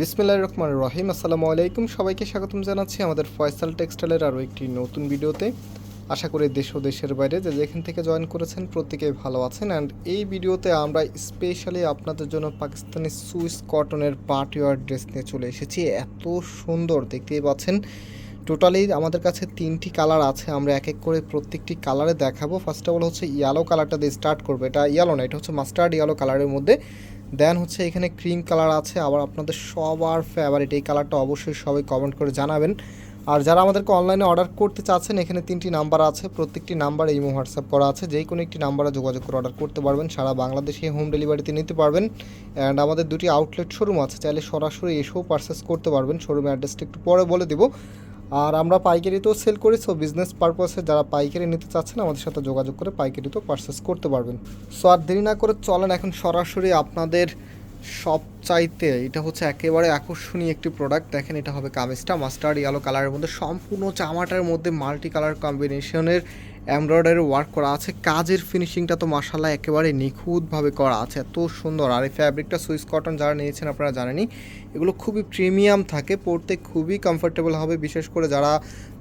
বিসমিল্লাহ রহমান রহিম। আসসালামু আলাইকুম। সবাইকে স্বাগতম জানাচ্ছি আমাদের ফয়সাল টেক্সটাইলের আরও একটি নতুন ভিডিওতে। আশা করি দেশ ও দেশের বাইরে যে যেখান থেকে জয়েন করেছেন প্রত্যেকেই ভালো আছেন। অ্যান্ড এই ভিডিওতে আমরা স্পেশালি আপনাদের জন্য পাকিস্তানি সুইস কটনের পার্টিওয়ার ড্রেস নিয়ে চলে এসেছি। এত সুন্দর, দেখতেই পাচ্ছেন। টোটালি আমাদের কাছে তিনটি কালার আছে। আমরা এক এক করে প্রত্যেকটি কালারে দেখাবো। ফার্স্ট অফ অল হচ্ছে ইয়েলো কালারটা দিয়ে স্টার্ট করব। এটা ইয়েলো না, এটা হচ্ছে মাস্টার্ড ইয়েলো কালারের মধ্যে। দেন হচ্ছে এখানে ক্রিম কালার আছে, আবার আপনাদের সবার ফেভারিট এই কালারটা অবশ্যই সবাই কমেন্ট করে জানাবেন। আর যারা আমাদেরকে অনলাইনে অর্ডার করতে চাচ্ছেন, এখানে তিনটি নাম্বার আছে, প্রত্যেকটি নাম্বার ইমো হোয়াটসঅ্যাপ করা আছে যেই কোনো একটি নাম্বারে যোগাযোগ করে অর্ডার করতে পারবেন, সারা বাংলাদেশে হোম ডেলিভারিতে নিতে পারবেন। অ্যান্ড আমাদের দুটি আউটলেট শোরুম আছে, চাইলে সরাসরি এসেও পারচেস করতে পারবেন শোরুমের অ্যাড্রেসটা একটু পরে বলে দিব। আর আমরা পাইকারিতেও সেল করি সো বিজনেস পারপাসে যারা পাইকারি নিতে চাচ্ছেন, আমাদের সাথে যোগাযোগ করে পাইকারিতেও পারচেস করতে পারবেন। সো আর দেরি না করে চলেন এখন সরাসরি আপনাদের সব চাইতে এটা হচ্ছে একেবারে আকর্ষণীয় একটি প্রোডাক্ট দেখেন এটা হবে কামিজটা মাস্টার্ড ইয়েলো কালারের মধ্যে সম্পূর্ণ জামাটার মধ্যে মাল্টি কালার কম্বিনেশনের এমব্রয়ডারি ওয়ার্ক করা আছে। কাজের ফিনিশিংটা তো মাসাল্লাহ একেবারে নিখুঁতভাবে করা আছে। এত সুন্দর। আর এই ফ্যাব্রিকটা সুইস কটন যারা নিয়েছেন আপনারা জানেনই এগুলো খুবই প্রিমিয়াম থাকে, পরতে খুবই কমফোর্টেবল হবে। বিশেষ করে যারা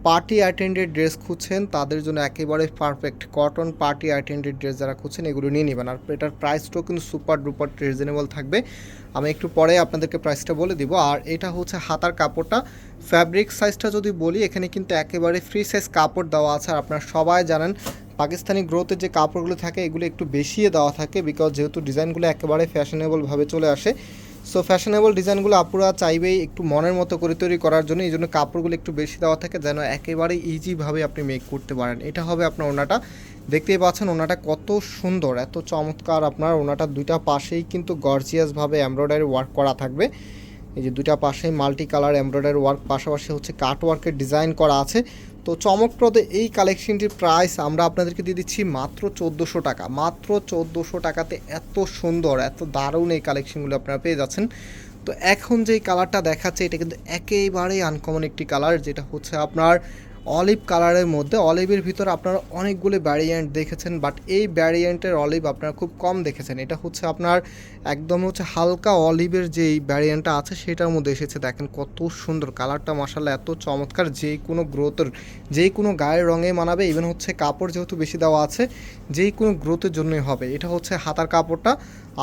পার্টি অ্যাটেন্ডেড ড্রেস খুঁজছেন, তাদের জন্য একেবারে perfect cotton party attended dress যারা খুঁজছেন, এগুলো নিয়ে নেবেন। আর এটার প্রাইসটাও কিন্তু সুপার ডুপার রিজনেবল থাকবে। আমি একটু পরে আপনাদেরকে প্রাইসটা বলে দিব। আর এটা হচ্ছে হাতার কাপড়টা। ফ্যাব্রিক সাইজটা যদি বলি, এখানে কিন্তু একেবারে ফ্রি সাইজ কাপড় দেওয়া আছে। আর আপনারা সবাই জানেন, পাকিস্তানি গ্রোথের যে কাপড়গুলো থাকে, এগুলো একটু বেশিয়ে দেওয়া থাকে। বিকজ যেহেতু ডিজাইনগুলো একেবারে ফ্যাশনেবলভাবে চলে আসে সো ফ্যাশনেবল ডিজাইনগুলো আপুরা চাইবেই একটু মনের মতো করে তৈরি করার জন্য। এই জন্য কাপড়গুলো একটু বেশি দেওয়া থাকে যেন একেবারে ইজিভাবে আপনি মেক করতে পারেন। এটা হবে আপনার ওনাটা। দেখতেই পাচ্ছেন ওনাটা কত সুন্দর, এত চমৎকার আপনার। ওনাটা দুইটা পাশেই কিন্তু গর্জিয়াসভাবে এমব্রয়ডারি ওয়ার্ক করা থাকবে। এই যে দুটা পাশে মাল্টি কালার এমব্রয়ডারি ওয়ার্ক পাশাপাশি হচ্ছে কাট ওয়ার্কের ডিজাইন করা আছে। তো চমকপ্রদ এই কালেকশনটির প্রাইস আমরা আপনাদেরকে দিয়ে দিচ্ছি মাত্র চোদ্দোশো টাকা। মাত্র চোদ্দোশো টাকাতে এত সুন্দর, এত দারুণ এই কালেকশনগুলো আপনারা পেয়ে যাচ্ছেন। তো এখন যে কালারটা দেখাচ্ছে, এটা কিন্তু একেবারেই আনকমন একটি কালার যেটা হচ্ছে আপনার অলিভ কালারের মধ্যে অলিভের ভিতর আপনারা অনেকগুলো ভ্যারিয়েন্ট দেখেছেন বাট এই ভ্যারিয়েন্টের অলিভ আপনারা খুব কম দেখেছেন। এটা হচ্ছে আপনার একদম হচ্ছে হালকা অলিভের যেই ভ্যারিয়েন্টটা আছে, সেটার মধ্যে এসেছে। দেখেন কত সুন্দর কালারটা মশালা এত চমৎকার, যে কোনো গ্রোথের যে কোনো গায়ের রঙে মানাবে ইভেন হচ্ছে কাপড় যেহেতু বেশি দেওয়া আছে যেই কোনো গ্রোথের জন্যই হবে। এটা হচ্ছে হাতার কাপড়টা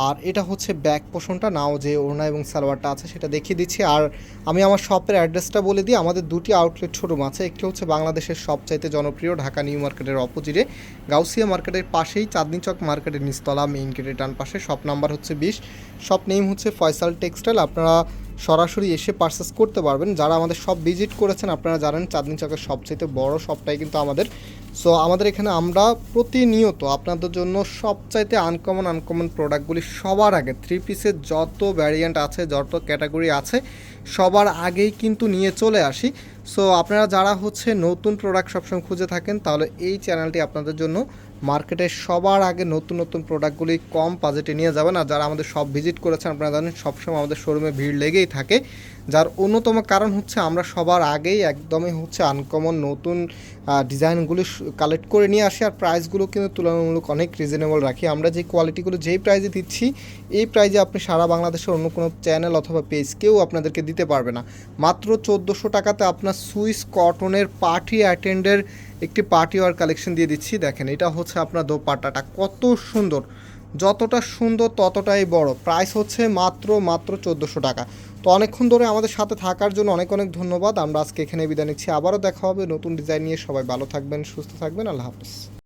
আর এটা হচ্ছে ব্যাক পোষণটা নাও যে ওড়না এবং সালোয়ারটা আছে, সেটা দেখিয়ে দিচ্ছি। আর আমি আমার শপের অ্যাড্রেসটা বলে দিই, আমাদের দুটি আউটলেট শোরুম আছে। একটি হচ্ছে বাংলাদেশের সবচাইতে জনপ্রিয়, ঢাকা নিউ মার্কেটের অপোজিটে। গাউসিয়া মার্কেটের পাশেই চাঁদনি চক মার্কেটের নিচতলা মেইন গেটের ডান পাশে। শপ নাম্বার হচ্ছে বিশ। শপ নেম হচ্ছে ফয়সাল টেক্সটাইল আপনারা সরাসরি এসে পারচেস করতে পারবেন। যারা আমাদের সব ভিজিট করেছেন, আপনারা জানেন চাঁদনি চকের সবচেয়ে বড় সবটাই কিন্তু আমাদের। সো আমাদের এখানে আমরা প্রতিনিয়ত আপনাদের জন্য সবচাইতে আনকমন আনকমন প্রোডাক্টগুলি সবার আগে থ্রি পিসের যত ভ্যারিয়েন্ট আছে, যত ক্যাটাগরি আছে, সবার আগেই কিন্তু নিয়ে চলে আসি। সো আপনারা যারা হচ্ছে নতুন প্রোডাক্ট সবসময় খুঁজে থাকেন, তাহলে এই চ্যানেলটি আপনাদের জন্য মার্কেটে সবার আগে নতুন নতুন প্রোডাক্টগুলি কম বাজেটে নিয়ে যাবেন। আর যারা আমাদের সব ভিজিট করেছেন, আপনারা জানেন সবসময় আমাদের শোরুমে ভিড় লেগেই থাকে। যার অন্যতম কারণ হচ্ছে আমরা সবার আগেই একদমই হচ্ছে আনকমন নতুন ডিজাইনগুলি কালেক্ট করে নিয়ে আসি। আর প্রাইসগুলো কিন্তু তুলনামূলক অনেক রিজনেবল রাখি। আমরা যে কোয়ালিটিগুলো যেই প্রাইজে দিচ্ছি, এই প্রাইজে আপনি সারা বাংলাদেশের অন্য কোনো চ্যানেল অথবা পেজ কেউ আপনাদেরকে দিতে পারবে না। মাত্র চোদ্দোশো টাকাতে আপনার সুইস কটনের পার্টি অ্যাটেন্ডের একটি পার্টি ওয়ার কালেকশন দিয়ে দিচ্ছি। দেখেন, এটা হচ্ছে আপনার দোপাট্টাটা। কত সুন্দর। যতটা সুন্দর, ততটাই বড়। প্রাইস হচ্ছে মাত্র মাত্র চোদ্দোশো টাকা। তো অনেকক্ষণ ধরে আমাদের সাথে থাকার জন্য অনেক অনেক ধন্যবাদ। আমরা আজকে এখানে বিদায় নিচ্ছি। আবারও দেখা হবে নতুন ডিজাইন নিয়ে। সবাই ভালো থাকবেন, সুস্থ থাকবেন। আল্লাহ হাফিজ।